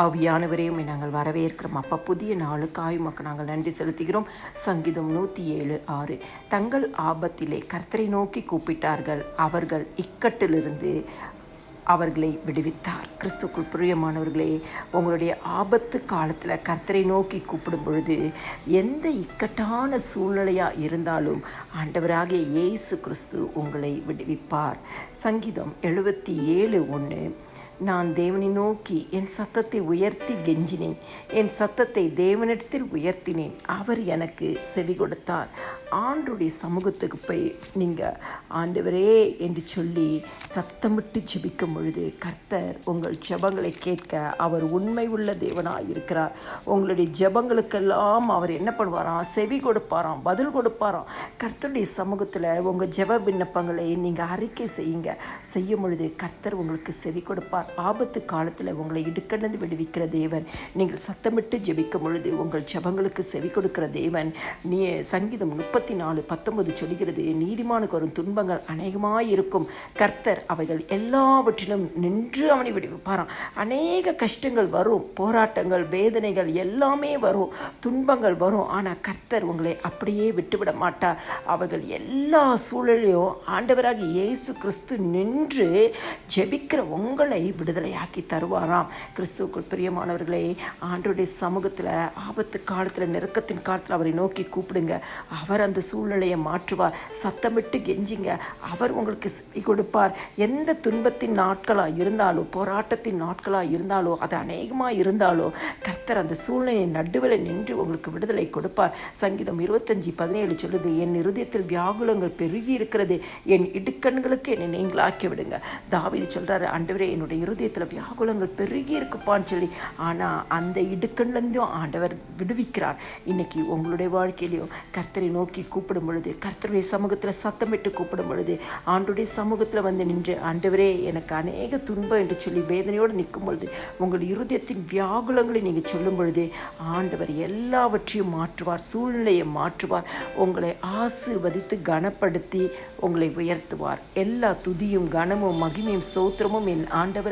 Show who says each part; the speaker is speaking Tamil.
Speaker 1: ஆவியானவரையும் நாங்கள் வரவேற்கிறோம். அப்பா புதிய நாளுக்காய் மக்கள் நாங்கள் நன்றி செலுத்துகிறோம். சங்கீதம் நூற்றி ஏழு ஆறு. தங்கள் ஆபத்திலே கர்த்தரை நோக்கி கூப்பிட்டார்கள். அவர்கள் இக்கட்டிலிருந்து அவர்களை விடுவித்தார். கிறிஸ்துக்குள் பிரியமானவர்களே உங்களுடைய ஆபத்து காலத்தில் கர்த்தரை நோக்கி கூப்பிடும் பொழுது எந்த இக்கட்டான சூழ்நிலையாக இருந்தாலும் ஆண்டவராகிய இயேசு கிறிஸ்து உங்களை விடுவிப்பார். சங்கீதம் எழுபத்தி ஏழு ஒன்று நான் தேவனை நோக்கி என் சத்தத்தை உயர்த்தி கெஞ்சினேன். என் சத்தத்தை தேவனிடத்தில் உயர்த்தினேன். அவர் எனக்கு செவி கொடுத்தார். ஆண்டுடைய சமூகத்துக்கு போய் நீங்கள் ஆண்டவரே என்று சொல்லி சத்தமிட்டு ஜெபிக்கும் பொழுது கர்த்தர் உங்கள் ஜெபங்களை கேட்க அவர் உண்மை உள்ள தேவனாக இருக்கிறார். உங்களுடைய ஜெபங்களுக்கெல்லாம் அவர் என்ன பண்ணுவாராம்? செவி கொடுப்பாராம் பதில் கொடுப்பாராம். கர்த்தருடைய சமூகத்தில் உங்கள் ஜெப விண்ணப்பங்களை நீங்கள் அறிக்கை செய்யுங்க. செய்யும் பொழுது கர்த்தர் உங்களுக்கு செவி கொடுப்பார். ஆபத்து காலத்தில் உங்களை இடுக்கடந்து விடுவிக்கிற தேவன். நீங்கள் சத்தமிட்டு ஜெபிக்கும் பொழுது உங்கள் ஜபங்களுக்கு செவி கொடுக்கிற தேவன். நீ சங்கீதம் முப்பத்தி நாலு பத்தொன்பது சொல்கிறது நீதிமானுக்கு வரும் துன்பங்கள் அநேகமாயிருக்கும் கர்த்தர் அவைகள் எல்லாவற்றிலும் நின்று அவனை விடுவிப்பாராம். அநேக கஷ்டங்கள் வரும் போராட்டங்கள் வேதனைகள் எல்லாமே வரும் துன்பங்கள் வரும். ஆனால் கர்த்தர் உங்களை அப்படியே விட்டுவிட மாட்டார். அவர்கள் எல்லா சூழலையும் ஆண்டவராக இயேசு கிறிஸ்து நின்று ஜெபிக்கிற உங்களை விடுதலையாக்கி தருவாராம். கிறிஸ்துவுக்குள் பிரியமானவர்களே ஆண்டுடைய சமூகத்தில் ஆபத்து காலத்தில் நெருக்கத்தின் காலத்தில் அவரை நோக்கி கூப்பிடுங்க. அவர் அந்த சூழ்நிலையை மாற்றுவார். சத்தமிட்டு கெஞ்சிங்க. அவர் உங்களுக்கு செவி கொடுப்பார். எந்த துன்பத்தின் நாட்களாக இருந்தாலோ போராட்டத்தின் நாட்களாக இருந்தாலோ அது அநேகமாக இருந்தாலோ கர்த்தர் அந்த சூழ்நிலை நடுவில் நின்று உங்களுக்கு விடுதலை கொடுப்பார். சங்கீதம் இருபத்தஞ்சி பதினேழு சொல்லுது என் இருதயத்தில் வியாகுலங்கள் பெருகி இருக்கிறது. என் இடுக்கண்களுக்கு என்னை நீங்களாக்கி விடுங்க தாவிதி சொல்கிறாரு ஆண்டவரே என்னுடைய இருதயத்தில் வியாகுலங்கள் பெருகி இருக்குப்பான்னு சொல்லி. ஆனால் அந்த இடுக்கண்லேருந்தும் ஆண்டவர் விடுவிக்கிறார். இன்றைக்கி உங்களுடைய வாழ்க்கையிலையும் கர்த்தரை நோக்கி கூப்பிடும் பொழுது கர்த்தருடைய சமூகத்தில் சத்தமிட்டு கூப்பிடும் பொழுது ஆண்டுடைய சமூகத்தில் வந்து நின்று ஆண்டவரே எனக்கு அநேக துன்பம் என்று சொல்லி வேதனையோடு நிற்கும் பொழுது உங்கள் இருதயத்தின் வியாகுலங்களை நீங்கள் சொல்லும் பொழுது ஆண்டவர் எல்லாவற்றையும் மாற்றுவார் சூழ்நிலையை மாற்றுவார். உங்களை ஆசீர்வதித்து கனப்படுத்தி உங்களை உயர்த்துவார். எல்லா துதியும் கனமும் மகிமையும் சோத்திரமும் என் ஆண்டவர்.